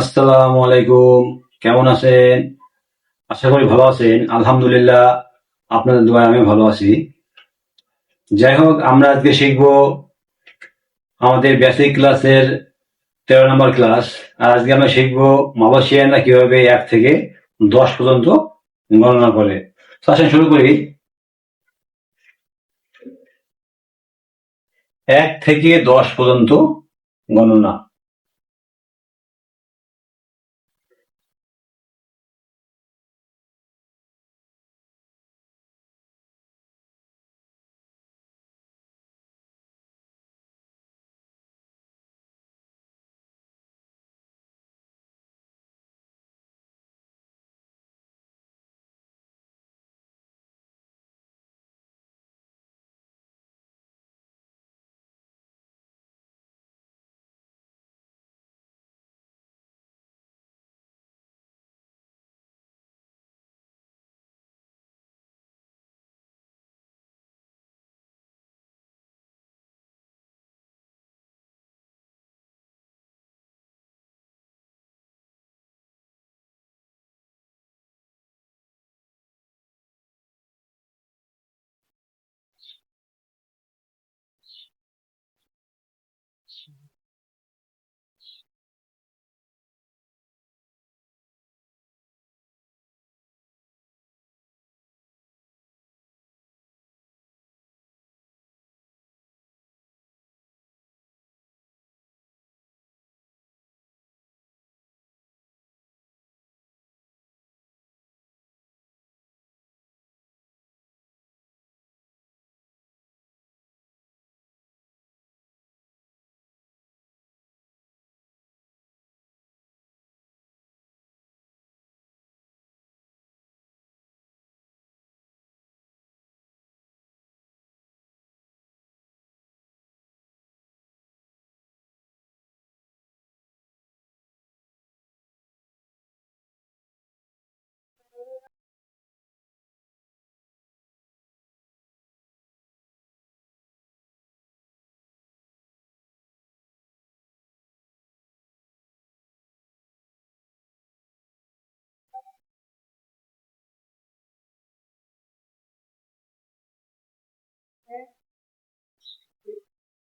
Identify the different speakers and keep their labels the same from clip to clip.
Speaker 1: আসসালামু আলাইকুম কেমন আছেন আশা করি ভালো আছেন আলহামদুলিল্লাহ আপনাদের দোয়া আমি ভালো আছি যাই হোক আমরা আজকে শিখব আমাদের বেসিক ক্লাসের তেরো নম্বর ক্লাস আর আজকে আমরা শিখব মালয়েশিয়ানরা কিভাবে এক থেকে দশ পর্যন্ত গণনা করে আসেন শুরু করি এক থেকে দশ পর্যন্ত
Speaker 2: গণনা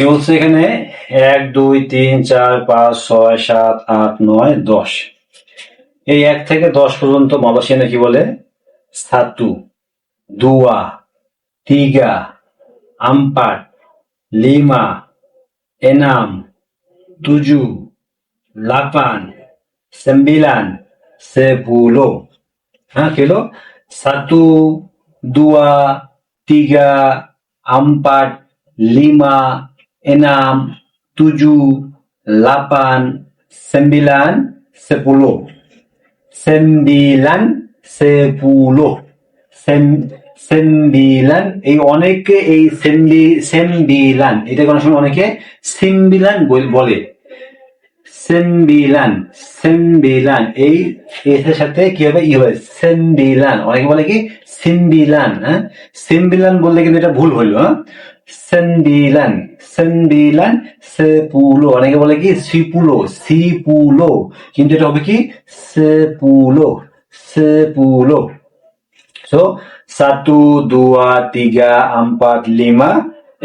Speaker 2: কি বলছে এখানে এক দুই তিন চার পাঁচ ছয় সাত আট নয় দশ এই এক থেকে দশ পর্যন্ত মালয়েশিয়ানে কি বলে সাতু দুয়া তিগা আমপাট লিমা এনাম তুজু লাপান সেম্বিলান সেপুলো হ্যাঁ খেলো সাতু দুয়া তিগা আমপাট লিমা enam, tujuh, lapan, sembilan, sepuluh. Sembilan, sepuluh. Sem সেমবিলান এই অনেকে এই সেমবি সেমবিলান এটা কোনো সময় অনেকে সিমবিলান বলে সেমবিলান সেম্বিলান এই এর সাথে কি হবে ই হবে সেমবিলান অনেকে বলে কি সিমবিলান হ্যাঁ সিমবিলান বললে কিন্তু এটা ভুল হইল হ্যাঁ সেন্ডিলান সেন্ডিলান সেপুলো অনেকে বলে কি সিপুলো সিপুলো কিন্তু এটা হবে কি সেপুলো সেপুলো so satu dua tiga empat lima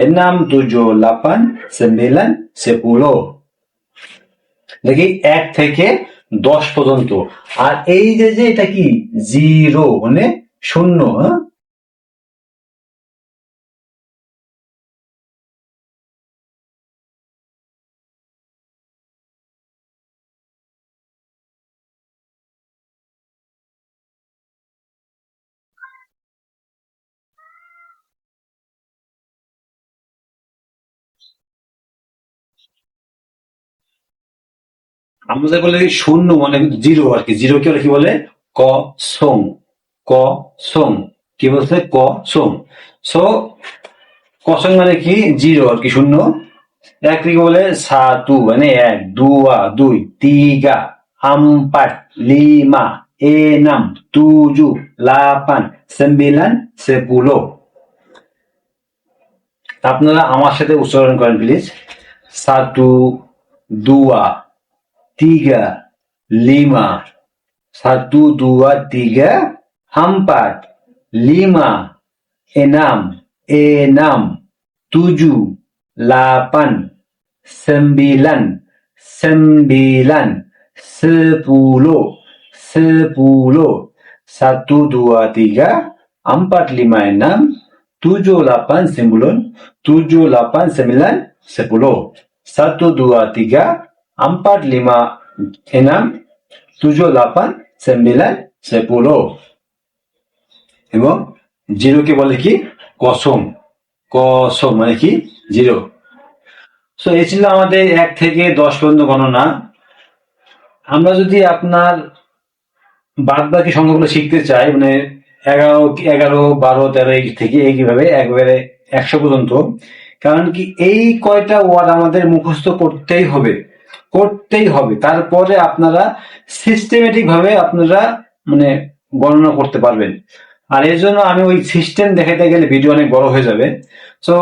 Speaker 2: enam tujuh delapan sembilan sepuluh দেখি এক থেকে দশ পর্যন্ত আর এই যে যে এটা কি জিরো মানে শূন্য হ্যাঁ আমরা বলে শূন্য মানে জিরো আর কি জিরো কে কি বলে ক সোম ক সোম কি বলছে ক সোম সো কসং মানে কি জিরো আর কি শূন্য এক কি বলে সাতু মানে এক দুয়া দুই তিগা আমপাট লিমা এ নাম তুজু লাপান সেম্বিলান সেপুলো আপনারা আমার সাথে উচ্চারণ করেন প্লিজ সাতু দুয়া tiga, lima. Satu, dua, tiga, empat, lima, enam, enam, tujuh, delapan, sembilan, sembilan, sepuluh, sepuluh. Satu, dua, tiga, empat, lima, enam, tujuh, delapan, sembilan, tujuh, delapan, sembilan, sepuluh. Satu, dua, tiga, Ampat lima enam tujuh lapan sembilan sepuluh এবং জিরোকে বলে কি কসম কসম মানে কি zero so এ ছিল আমাদের এক থেকে দশ পর্যন্ত গণনা আমরা যদি আপনার বাদ বাকি সংখ্যাগুলো শিখতে চাই মানে এগারো এগারো বারো তেরো এই থেকে এইভাবে একবারে একশো পর্যন্ত কারণ কি এই কয়টা ওয়ার্ড আমাদের মুখস্থ করতেই হবে করতেই হবে তারপরে আপনারা সিস্টেমেটিক ভাবে আপনারা মানে গণনা করতে পারবেন আর এর জন্য আমি ওই সিস্টেম দেখাতে গেলে ভিডিও অনেক বড় হয়ে যাবে সো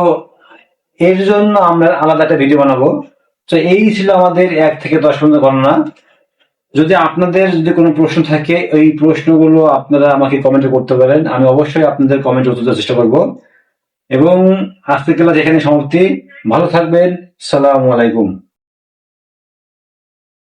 Speaker 2: এর জন্য আমরা আলাদা একটা ভিডিও বানাবো তো এই ছিল আমাদের এক থেকে দশ পর্যন্ত গণনা যদি আপনাদের যদি কোনো প্রশ্ন থাকে এই প্রশ্নগুলো আপনারা আমাকে কমেন্টে করতে পারেন আমি অবশ্যই আপনাদের কমেন্ট উত্তর চেষ্টা করব এবং আজকে ক্লাস এখানে সমাপ্তি ভালো থাকবেন সালাম আলাইকুম